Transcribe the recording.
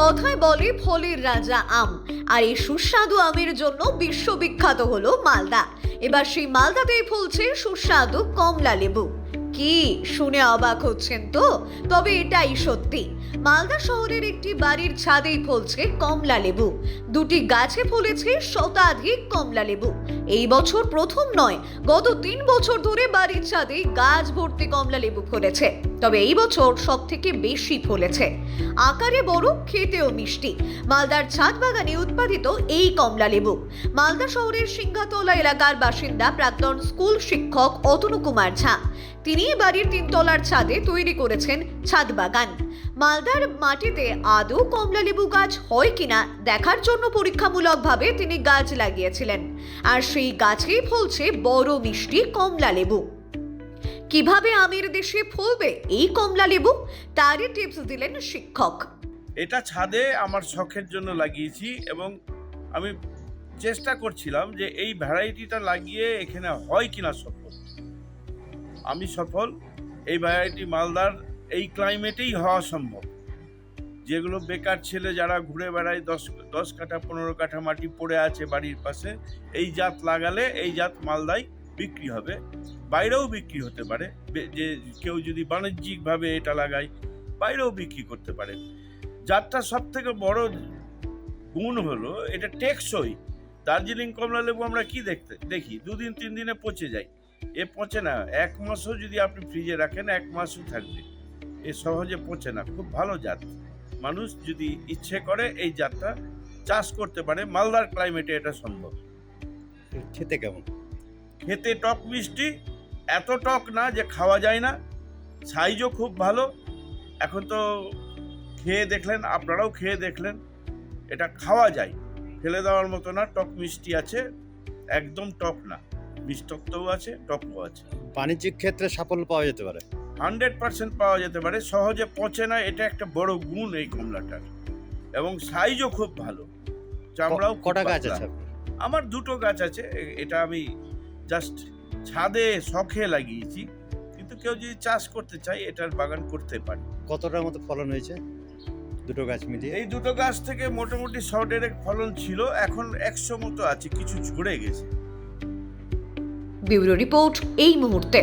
কথায় বলে ফলের রাজা আম, আর এই সুস্বাদু আমের জন্য বিশ্ববিখ্যাত হলো মালদা। এবার সেই মালদাতেই ফলছে সুস্বাদু কমলা লেবু। কি শুনে অবাক হচ্ছেন তো? তবে এটাই সত্যি। মালদা শহরের একটি বাড়ির ছাদেই ফলছে কমলা লেবু। দুটি গাছে ফলেছে শতাধিক কমলা লেবু। এই বছর প্রথম নয়, গত তিন বছর ধরে বাড়ির ছাদে গাছ ভর্তি কমলা লেবু ফলেছে। তবে এই বছর সব থেকে বেশি ফলেছে। আকারে বড়, খেতেও মিষ্টি। মালদার ছাদ বাগানে উৎপাদিত এই কমলা লেবু। মালদা শহরের সিংহাতলা এলাকার বাসিন্দা প্রাক্তন স্কুল শিক্ষক অতনু কুমার ঝা। তিনি বাড়ির তিনতলার ছাদে তৈরি করেছেন ছাদ বাগান মালদার মাটিতে আদৌ কমলা লেবু গাছ হয় কিনা দেখার জন্য পরীক্ষামূলকভাবে তিনি গাছ লাগিয়েছিলেন। আর সেই গাছেই ফলছে বড় মিষ্টি কমলা লেবু। কীভাবে আমের দেশে ফলবে? এই কমলা লেবু, তারই টিপস দিলেন শিক্ষক। এটা ছাদে আমার শখের জন্য লাগিয়েছি এবং আমি চেষ্টা করছিলাম যে এই ভ্যারাইটিটা লাগিয়ে এখানে হয় কিনা সফল। আমি সফল, এই ভ্যারাইটি মালদার এই ক্লাইমেটেই হওয়া সম্ভব। যেগুলো বেকার ছেলে যারা ঘুরে বেড়ায়, দশ দশ কাঠা, পনেরো কাঠা মাটি পড়ে আছে বাড়ির পাশে, এই জাত লাগালে এই জাত মালদায় বিক্রি হবে, বাইরেও বিক্রি হতে পারে। যে কেউ যদি বাণিজ্যিকভাবে এটা লাগায়, বাইরেও বিক্রি করতে পারে। জাতটা সব থেকে বড় গুণ হলো, এটা টেকসই। দার্জিলিং কমলা লেবু আমরা কি দেখতে, দেখি? দুদিন, তিন দিনে পচে যায়। এ পচে না, এক মাসও যদি আপনি ফ্রিজে রাখেন, এক মাসও থাকবে। এ সহজে পচে না, খুব ভালো জাত। মানুষ যদি ইচ্ছে করে এই জাতটা চাষ করতে পারে, মালদার ক্লাইমেটে এটা সম্ভব। খেতে কেমন? খেতে টক মিষ্টি এত টক না যে খাওয়া যায় না। সাইজও খুব ভালো। এখন তো খেয়ে দেখলেন আপনারাও খেয়ে দেখলেন এটা খাওয়া যায়। ফেলে দেওয়ার মতো না টক মিষ্টি আছে একদম টক না। মিষ্টত্বও আছে টকও আছে। বাণিজ্যিক ক্ষেত্রে সাফল্য পাওয়া যেতে পারে। হান্ড্রেড পার্সেন্ট পাওয়া যেতে পারে। সহজে পচে না এটা একটা বড় গুণ এই কমলাটার। এবং সাইজও খুব ভালো। চামড়াও কটা গাছ। আছে আমার দুটো গাছ আছে এটা আমি জাস্ট ছাদে শখে লাগিয়েছি কিন্তু কেউ যদি চাষ করতে চায় এটার বাগান করতে পারে। কতটার মতো ফলন হয়েছে? দুটো গাছ মিলিয়ে? এই দুটো গাছ থেকে মোটামুটি শ ডেরেক ফলন ছিল এখন একশো মতো আছে কিছু ঝরে গেছে। ব্যুরো রিপোর্ট এই মুহূর্তে।